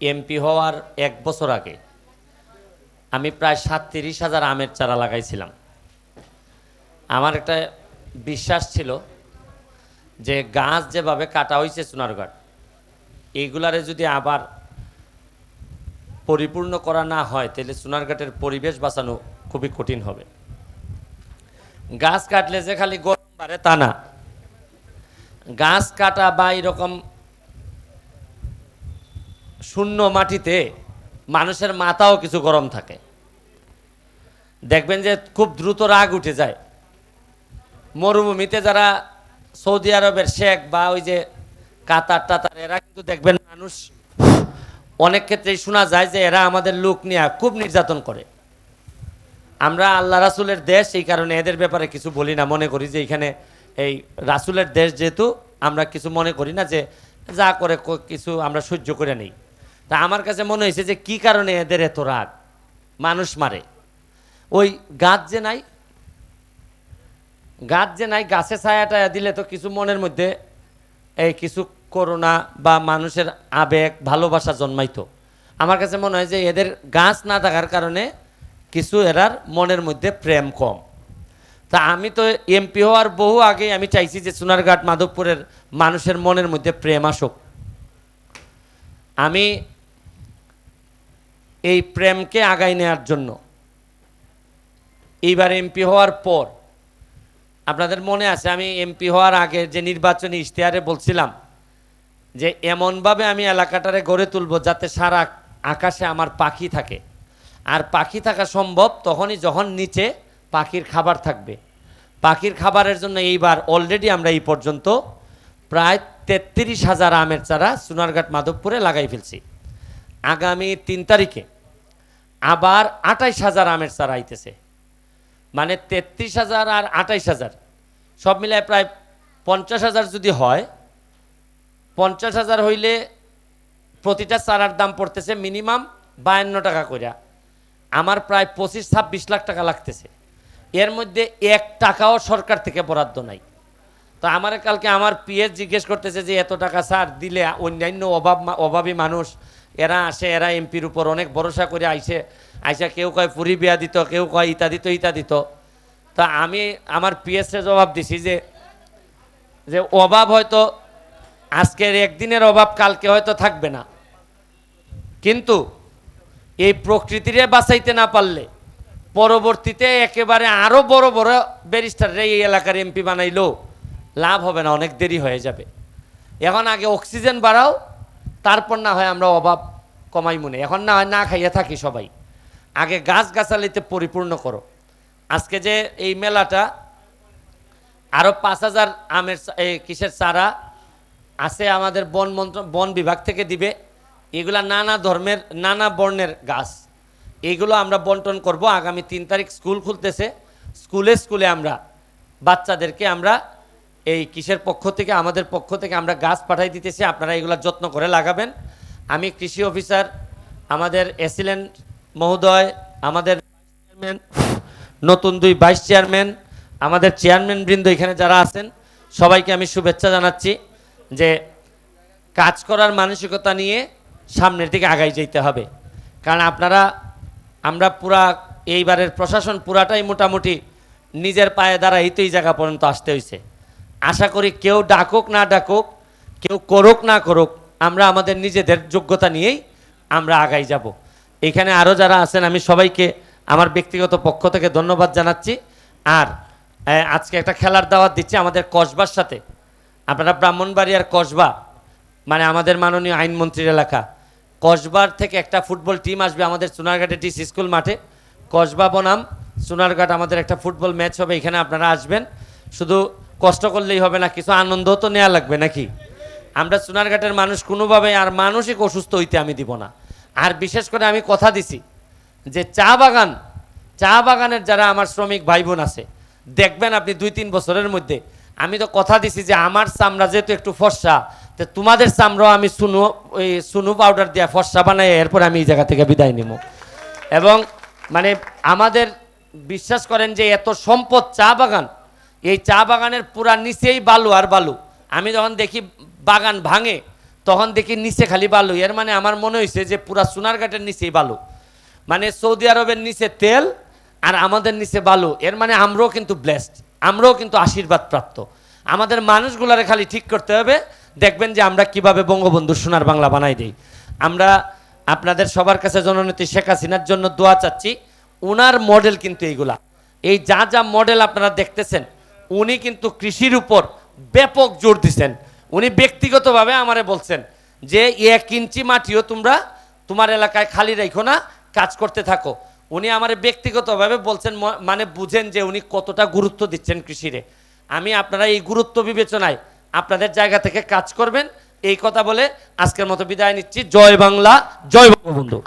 MP হওয়ার এক বছর আগে আমি প্রায় সাতত্রিশ হাজার আমের চারা লাগাইছিলাম। আমার একটা বিশ্বাস ছিল যে গাছ যেভাবে কাটা হয়েছে সোনারঘাট এইগুলারে যদি আবার পরিপূর্ণ করা না হয়, তাহলে সোনারঘাটের পরিবেশ বাঁচানো খুবই কঠিন হবে। গাছ কাটলে যে খালি গরম বাড়ে তা না। গাছ কাটা বা এরকম শূন্য মাটিতে মানুষের মাথাও কিছু গরম থাকে। দেখবেন যে খুব দ্রুত রাগ উঠে যায়। মরুভূমিতে যারা সৌদি আরবের শেখ বা ওই যে কাতার টাতার, এরা কিন্তু দেখবেন মানুষ, অনেক ক্ষেত্রেই শোনা যায় যে এরা আমাদের লোক নিয়ে খুব নির্যাতন করে। আমরা আল্লাহ রাসুলের দেশ, এই কারণে এদের ব্যাপারে কিছু বলি না, মনে করি যে এখানে এই রাসুলের দেশ যেহেতু, আমরা কিছু মনে করি না যে যা করে কিছু আমরা সহ্য করে নেই। তা আমার কাছে মনে হয়েছে যে কি কারণে এদের এত রাগ? মানুষ মারে। ওই গাছ যে নাই, গাছ যে নাই, গাছে ছায়া টায়া দিলে তো কিছু মনের মধ্যে এই কিছু করোনা বা মানুষের আবেগ, ভালোবাসা জন্মাইতো। আমার কাছে মনে হয় যে এদের গাছ না থাকার কারণে কিছু এরার মনের মধ্যে প্রেম কম। তা আমি তো এমপি হওয়ার বহু আগে আমি চাইছি যে সোনারঘাট মাধবপুরের মানুষের মনের মধ্যে প্রেম আসুক। আমি এই প্রেমকে আগাই নেওয়ার জন্য। এইবার এমপি হওয়ার পর, আপনাদের মনে আছে, আমি এমপি হওয়ার আগে যে নির্বাচনী ইশতেহারে বলছিলাম, যে এমনভাবে আমি এলাকাটারে গড়ে তুলব যাতে সারা আকাশে আমার পাখি থাকে। আর পাখি থাকা সম্ভব তখনই যখন নিচে পাখির খাবার থাকবে। পাখির খাবারের জন্য এইবার অলরেডি আমরা এই পর্যন্ত প্রায় তেত্রিশ হাজার আমের চারা সোনারঘাট মাধবপুরে লাগাই ফেলছি। আগামী তিন তারিখে আবার আঠাইশ হাজার আমের চারা আইতেছে। মানে তেত্রিশ হাজার আর আঠাইশ হাজার। সব মিলায় প্রায় পঞ্চাশ হাজার যদি হয়, পঞ্চাশ হাজার হইলে প্রতিটা চারার দাম পড়তেছে মিনিমাম বায়ান্ন টাকা কইরা। আমার প্রায় পঁচিশ, ছাব্বিশ লাখ টাকা লাগতেছে। এর মধ্যে এক টাকাও সরকার থেকে বরাদ্দ নাই। তো আমার কালকে আমার পিএস জিজ্ঞেস করতেছে যে, এত টাকা স্যার দিলে অন্যান্য অভাব অভাবী মানুষ এরা আসে, এরা এমপির উপর অনেক ভরসা করে আইসে, আইসা কেউ কয় পুরি বিয়া দিত, কেউ কয় ইতা দিত ইতা দিত। তা আমি আমার পিএসে জবাব দিছি যে যে অভাব হয়তো আজকের একদিনের অভাব কালকে হয়তো থাকবে না। কিন্তু এই প্রকৃতিরে বাঁচাইতে না পারলে পরবর্তীতে একেবারে আরও বড় বড় ব্যারিস্টাররা এই এলাকার এমপি বানাইলো, লাভ হবে না, অনেক দেরি হয়ে যাবে। এখন আগে অক্সিজেন বাড়াও তারপর না হয় আমরা অভাব কমাই মনে এখন না হয় না খাইয়ে থাকি সবাই। আগে গাছ গাছালিতে পরিপূর্ণ করো। আজকে যে এই মেলাটা আরও পাঁচ হাজার আমের কিসের চারা আছে আমাদের বন মন্ত্র, বন বিভাগ থেকে দিবে। এগুলা নানা ধর্মের, নানা বর্ণের গাছ। এগুলো আমরা বন্টন করব। আগামী তিন তারিখ স্কুল খুলতেছে। স্কুলে স্কুলে আমরা বাচ্চাদেরকে আমরা এই কিসের পক্ষ থেকে, আমাদের পক্ষ থেকে আমরা গাছ পাঠাই দিতেছি, আপনারা এগুলো যত্ন করে লাগাবেন। আমি কৃষি অফিসার, আমাদের এসিলেন্ট মহোদয়, আমাদের চেয়ারম্যান, নতুন দুই ভাইস চেয়ারম্যান, আমাদের চেয়ারম্যান বৃন্দ এখানে যারা আছেন, সবাইকে আমি শুভেচ্ছা জানাচ্ছি যে কাজ করার মানসিকতা নিয়ে সামনের দিকে আগাই যেতে হবে। কারণ আপনারা, আমরা পুরা এইবারের প্রশাসন পুরাটাই মোটামুটি নিজের পায়ে দ্বারা এই জায়গা পর্যন্ত আসতে হয়েছে আশা করি কেউ ডাকুক, না ডাকুক, কেউ করুক, না করুক, আমরা আমাদের নিজেদের যোগ্যতা নিয়েই আমরা আগাই যাব। এখানে আরও যারা আছেন, আমি সবাইকে আমার ব্যক্তিগত পক্ষ থেকে ধন্যবাদ জানাচ্ছি। আর আজকে একটা খেলার দাওয়াত দিচ্ছি আমাদের কসবার সাথে। আপনারা ব্রাহ্মণবাড়িয়ার কসবা মানে আমাদের মাননীয় আইনমন্ত্রীর এলাকা, কসবার থেকে একটা ফুটবল টিম আসবে আমাদের সোনারঘাটে টিস স্কুল মাঠে। কসবা বনাম, সোনারঘাট আমাদের একটা ফুটবল ম্যাচ হবে, এখানে আপনারা আসবেন। শুধু কষ্ট করলেই হবে না কিছু আনন্দ তো নেওয়া লাগবে নাকি? আমরা সোনারঘাটের মানুষ কোনোভাবে আর মানসিক অসুস্থ হইতে আমি দিব না। আর বিশেষ করে আমি কথা দিছি যে চা বাগান, চা বাগানের যারা আমার শ্রমিক ভাই বোন আছে, দেখবেন আপনি দুই তিন বছরের মধ্যে আমি তো কথা দিছি যে আমার চামড়া যেহেতু একটু ফর্সা, তো তোমাদের চামড়াও আমি সুনু ওই সুনু পাউডার দিয়া ফর্সা বানাই এরপর আমি এই জায়গা থেকে বিদায় নিব এবং মানে আমাদের বিশ্বাস করেন যে এত সম্পদ চা বাগান এই চা বাগানের পুরা নিচেই বালু আর বালু। আমি যখন দেখি বাগান ভাঙে, তখন দেখি নিচে খালি বালু। এর মানে আমার মনে হয়েছে যে পুরা সোনারঘাটের নিচেই বালু। মানে সৌদি আরবের নিচে তেল আর আমাদের নিচে বালু। এর মানে আমরাও কিন্তু ব্লেসড আমরাও কিন্তু আশীর্বাদ প্রাপ্ত আমাদের মানুষগুলারে খালি ঠিক করতে হবে, দেখবেন যে আমরা কীভাবে বঙ্গবন্ধু সোনার বাংলা বানাই দিই। আমরা আপনাদের সবার কাছে জননেত্রী শেখ হাসিনার জন্য দোয়া চাচ্ছি ওনার মডেল কিন্তু এইগুলা। এই যা যা মডেল আপনারা দেখতেছেন উনি কিন্তু কৃষির উপর ব্যাপক জোর দিছেন। উনি ব্যক্তিগতভাবে আমারে বলছেন যে, এক ইঞ্চি মাটিও তোমরা তোমার এলাকায় খালি রাখো না, কাজ করতে থাকো। উনি আমার ব্যক্তিগতভাবে বলছেন মানে বুঝেন যে উনি কতটা গুরুত্ব দিচ্ছেন কৃষিরে। আমি আপনারা এই গুরুত্ব বিবেচনায় আপনাদের জায়গা থেকে কাজ করবেন। এই কথা বলে আজকের মতো বিদায় নিচ্ছি। জয় বাংলা, জয় বঙ্গবন্ধু।